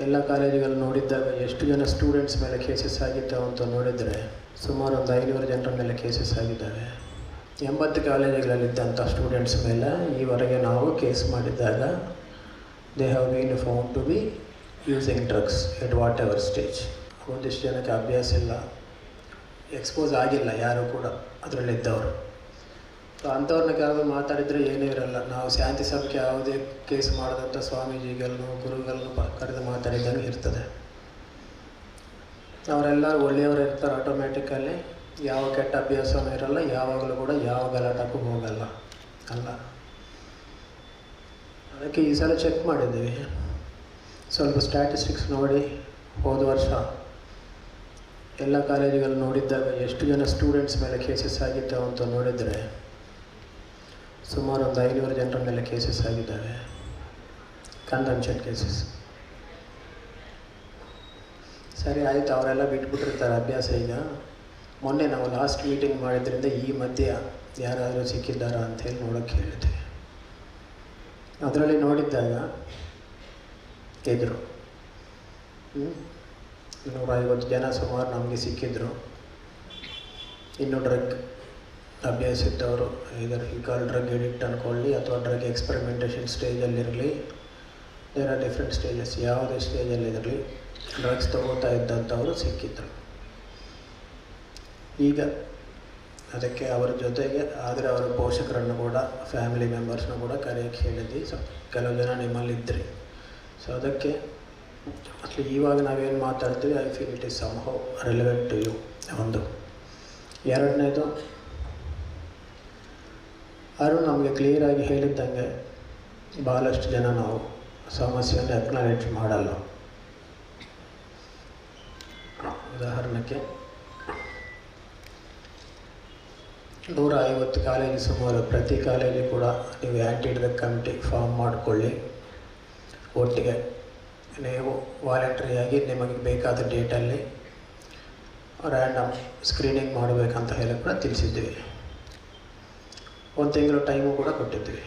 ಎಲ್ಲ ಕಾಲೇಜುಗಳು ನೋಡಿದ್ದಾಗ ಎಷ್ಟು ಜನ ಸ್ಟೂಡೆಂಟ್ಸ್ ಮೇಲೆ ಕೇಸಸ್ ಆಗಿದ್ದಾವೆ ಅಂತ ನೋಡಿದರೆ ಸುಮಾರು ಒಂದು ಐನೂರು ಜನರ ಮೇಲೆ ಕೇಸಸ್ ಆಗಿದ್ದಾವೆ. ಎಂಬತ್ತು ಕಾಲೇಜುಗಳಲ್ಲಿದ್ದಂಥ ಸ್ಟೂಡೆಂಟ್ಸ್ ಮೇಲೆ ಈವರೆಗೆ ನಾವು case ಮಾಡಿದ್ದಾಗ they have been found to be using drugs at whatever stage ಒಂದಿಷ್ಟು ಜನಕ್ಕೆ ಅಭ್ಯಾಸ ಇಲ್ಲ. ಎಕ್ಸ್ಪೋಸ್ ಆಗಿಲ್ಲ ಯಾರು ಕೂಡ ಅದರಲ್ಲಿದ್ದವರು. ಸೊ ಅಂಥವ್ರನ್ನ ಕರೆದು ಮಾತಾಡಿದರೆ ಏನೂ ಇರಲ್ಲ. ನಾವು ಶಾಂತಿ ಸಭೆಗೆ ಯಾವುದೇ ಕೇಸ್ ಮಾಡಿದಂಥ ಸ್ವಾಮೀಜಿಗಳನ್ನು ಗುರುಗಳನ್ನು ಕರೆದು ಮಾತಾಡಿದಂಗೆ ಇರ್ತದೆ. ಅವರೆಲ್ಲ ಒಳ್ಳೆಯವರು ಇರ್ತಾರೆ ಆಟೋಮ್ಯಾಟಿಕಲ್ಲಿ ಯಾವ ಕೆಟ್ಟ ಅಭ್ಯಾಸವೂ ಇರಲ್ಲ, ಯಾವಾಗಲೂ ಕೂಡ ಯಾವ ಗಲಾಟಕ್ಕೂ ಹೋಗಲ್ಲ. ಅಲ್ಲ? ಅದಕ್ಕೆ ಈ ಸಲ ಚೆಕ್ ಮಾಡಿದ್ದೀವಿ. ಸ್ವಲ್ಪ ಸ್ಟ್ಯಾಟಿಸ್ಟಿಕ್ಸ್ ನೋಡಿ, ಹೋದ ವರ್ಷ ಎಲ್ಲ ಕಾಲೇಜುಗಳು ನೋಡಿದ್ದಾಗ ಎಷ್ಟು ಜನ ಸ್ಟೂಡೆಂಟ್ಸ್ ಮೇಲೆ ಕೇಸಸ್ ಆಗಿದ್ದಾವೆ ಅಂತ ನೋಡಿದರೆ ಸುಮಾರು ಒಂದು ಐನೂರು ಜನರ ಮೇಲೆ ಕೇಸಸ್ ಆಗಿದ್ದಾವೆ ಕನ್ವೆನ್ಷನ್ ಕೇಸಸ್ ಸರಿ, ಆಯಿತು, ಅವರೆಲ್ಲ ಬಿಟ್ಬಿಟ್ಟಿರ್ತಾರೆ ಅಭ್ಯಾಸ ಈಗ. ಮೊನ್ನೆ ನಾವು ಲಾಸ್ಟ್ ಮೀಟಿಂಗ್ ಮಾಡಿದ್ರಿಂದ ಈ ಮಧ್ಯೆ ಯಾರಾದರೂ ಸಿಕ್ಕಿದ್ದಾರಾ ಅಂತೇಳಿ ನೋಡೋಕ್ಕೆ ಹೇಳಿದೆ ಅದರಲ್ಲಿ ನೋಡಿದ್ದಾಗ ಎದುರು. ಹ್ಞೂ ಐವತ್ತು ಜನ ಸುಮಾರು ನಮಗೆ ಸಿಕ್ಕಿದ್ರು. ಇನ್ನು ಡ್ರಗ್ ಅಭ್ಯಾಸ ಇದ್ದವರು ಇದರ ಈಗ ಡ್ರಗ್ ಎಡಿಕ್ಟ್ ಅಂದ್ಕೊಳ್ಳಿ ಅಥವಾ ಡ್ರಗ್ ಎಕ್ಸ್ಪರಿಮೆಂಟೇಷನ್ ಸ್ಟೇಜಲ್ಲಿರಲಿ ದೇರ್ ಆರ್ ಡಿಫ್ರೆಂಟ್ ಸ್ಟೇಜಸ್ ಯಾವುದೇ ಸ್ಟೇಜಲ್ಲಿರಲಿ ಡ್ರಗ್ಸ್ ತಗೋತಾ ಇದ್ದಂಥವರು ಸಿಕ್ಕಿದ್ರು. ಈಗ ಅದಕ್ಕೆ ಅವರ ಜೊತೆಗೆ, ಆದರೆ ಅವರ ಪೋಷಕರನ್ನು ಕೂಡ ಫ್ಯಾಮಿಲಿ ಮೆಂಬರ್ಸ್ನ ಕೂಡ ಕರೆಯೋಕ್ಕೆ ಹೇಳಿದ್ವಿ. ಸೊ ಕೆಲವು ಜನ ನಿಮ್ಮಲ್ಲಿದ್ದರೆ ಸೊ ಅದಕ್ಕೆ ಅಸಲು ಇವಾಗ ನಾವೇನು ಮಾತಾಡ್ತೀವಿ I feel it is somehow relevant to you ಒಂದು. ಎರಡನೇದು ಅರುಣ್ ನಮಗೆ ಕ್ಲಿಯರಾಗಿ ಹೇಳಿದ್ದಂಗೆ ಭಾಳಷ್ಟು ಜನ ನಾವು ಸಮಸ್ಯೆಯನ್ನು ಎಕ್ನಾಲೇಜ್ ಮಾಡಲ್ಲ. ಉದಾಹರಣೆಗೆ ನೂರ ಐವತ್ತು ಕಾಲೇಜು ಸುಮಾರು ಪ್ರತಿ ಕಾಲೇಜು ಕೂಡ ನೀವು ಆ್ಯಂಟಿ ಕಮಿಟಿ ಫಾರ್ಮ್ ಮಾಡಿಕೊಳ್ಳಿ. ಒಟ್ಟಿಗೆ ನೀವು ವಾಲಂಟ್ರಿಯಾಗಿ ನಿಮಗೆ ಬೇಕಾದ ಡೇಟಲ್ಲಿ ರ್ಯಾಂಡಮ್ ಸ್ಕ್ರೀನಿಂಗ್ ಮಾಡಬೇಕಂತ ಹೇಳಿ ಕೂಡ ತಿಳಿಸಿದ್ದೀವಿ. ಒಂದು ತಿಂಗಳು ಟೈಮು ಕೂಡ ಕೊಟ್ಟಿದ್ವಿ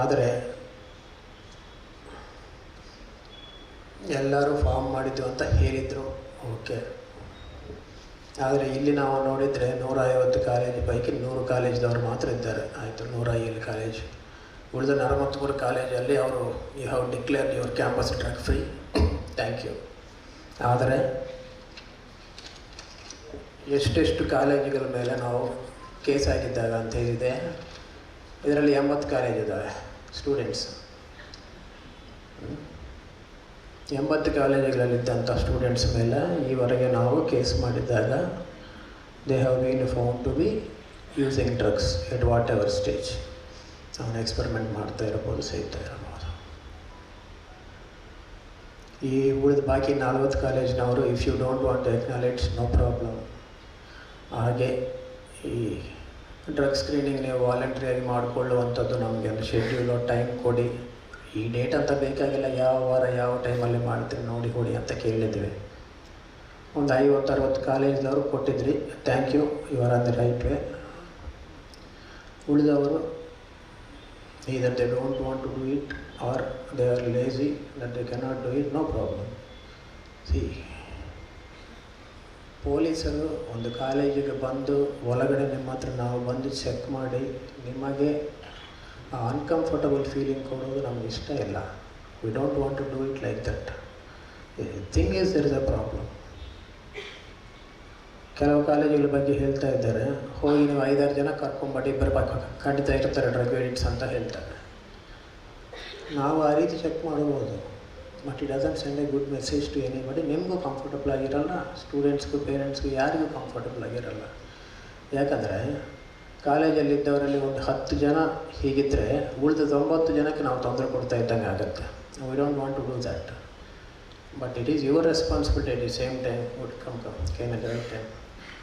ಆದರೆ, ಎಲ್ಲರೂ ಫಾರ್ಮ್ ಮಾಡಿದ್ದು ಅಂತ ಹೇಳಿದರು. ಓಕೆ ಆದರೆ ಇಲ್ಲಿ ನಾವು ನೋಡಿದರೆ ನೂರ ಐವತ್ತು ಕಾಲೇಜ್ ಪೈಕಿ ನೂರು ಕಾಲೇಜ್ದವರು ಮಾತ್ರ ಇದ್ದಾರೆ. ಆಯಿತು, ನೂರ ಏಳು ಕಾಲೇಜ್ ಉಳಿದ ನಲವತ್ತ್ಮೂರು ಕಾಲೇಜಲ್ಲಿ ಅವರು you have declare your campus drug free thank you ಆದರೆ, ಎಷ್ಟೆಷ್ಟು ಕಾಲೇಜುಗಳ ಮೇಲೆ ನಾವು ಕೇಸ್ ಆಗಿದ್ದಾಗ ಅಂತ ಹೇಳಿದೆ. ಇದರಲ್ಲಿ ಎಂಬತ್ತು ಕಾಲೇಜ್ ಇದ್ದಾವೆ ಸ್ಟೂಡೆಂಟ್ಸ್ ಎಂಬತ್ತು ಕಾಲೇಜುಗಳಲ್ಲಿದ್ದಂಥ ಸ್ಟೂಡೆಂಟ್ಸ್ ಮೇಲೆ ಈವರೆಗೆ ನಾವು case ಮಾಡಿದ್ದಾಗ they have been found to be using drugs at whatever stage ಅವನು ಎಕ್ಸ್ಪೆರಿಮೆಂಟ್ ಮಾಡ್ತಾ ಇರ್ಬೋದು ಸೇಗ್ತಾ ಇರ್ಬೋದು. ಈ ಉಳಿದ ಬಾಕಿ ನಲ್ವತ್ತು ಕಾಲೇಜ್ನವರು if you don't want to acknowledge no problem ಹಾಗೆ ಈ ಡ್ರಗ್ ಸ್ಕ್ರೀನಿಂಗ್ ನೀವು ವಾಲಂಟ್ರಿಯಾಗಿ ಮಾಡಿಕೊಳ್ಳುವಂಥದ್ದು ನಮಗೆ ಒಂದು ಶೆಡ್ಯೂಲು ಟೈಮ್ ಕೊಡಿ. ಈ ಡೇಟ್ ಅಂತ ಬೇಕಾಗಿಲ್ಲ, ಯಾವ ವಾರ, ಯಾವ ಟೈಮಲ್ಲಿ ಮಾಡ್ತೀರಿ ನೋಡಿ ಕೊಡಿ ಅಂತ ಕೇಳಿದ್ವಿ. ಒಂದು ಐವತ್ತು, ಅರವತ್ತು ಕಾಲೇಜ್ದವರು ಕೊಟ್ಟಿದ್ರಿ. ಥ್ಯಾಂಕ್ ಯು ಇವರ್ ದ ರೈಟ್ ವೇ ಉಳಿದವರು either they don't want to do it or they are lazy that they cannot do it no problem see ಪೊಲೀಸರು ಒಂದು ಕಾಲೇಜಿಗೆ ಬಂದು ಒಳಗಡೆ ನಿಮ್ಮ ಹತ್ರ ನಾವು ಬಂದು ಚೆಕ್ ಮಾಡಿ ನಿಮಗೆ ಅನ್ಕಂಫರ್ಟಬಲ್ ಫೀಲಿಂಗ್ ಕೊಡೋದು ನಮ್ಗೆ ಇಷ್ಟ ಇಲ್ಲ. We don't want to do it like that thing is is a problem ಕೆಲವು ಕಾಲೇಜುಗಳ ಬಗ್ಗೆ ಹೇಳ್ತಾ ಇದ್ದಾರೆ. ಹೋಗಿ ನೀವು ಐದಾರು ಜನ ಕರ್ಕೊಂಬಡಿ ಬರಬೇಕು ಖಂಡಿತ ಇರ್ತಾರೆ ಡ್ರಗ್ ಎಡಿಟ್ಸ್ ಅಂತ ಹೇಳ್ತಾರೆ. ನಾವು ಆ ರೀತಿ ಚೆಕ್ ಮಾಡ್ಬೋದು but it doesn't send a good message to anybody ನಿಮಗೂ ಕಂಫರ್ಟಬಲ್ ಆಗಿರಲ್ಲ ಸ್ಟೂಡೆಂಟ್ಸ್ಗೂ ಪೇರೆಂಟ್ಸ್ಗೂ ಯಾರಿಗೂ ಕಂಫರ್ಟಬಲ್ ಆಗಿರಲ್ಲ. ಯಾಕಂದರೆ, ಕಾಲೇಜಲ್ಲಿದ್ದವರಲ್ಲಿ ಒಂದು ಹತ್ತು ಜನ ಹೀಗಿದ್ದರೆ ಉಳಿದ ತೊಂಬತ್ತು ಜನಕ್ಕೆ ನಾವು ತೊಂದರೆ ಕೊಡ್ತಾ ಇದ್ದಂಗೆ ಆಗುತ್ತೆ. We don't want to do that but it is your responsibility at the same time would come come can right time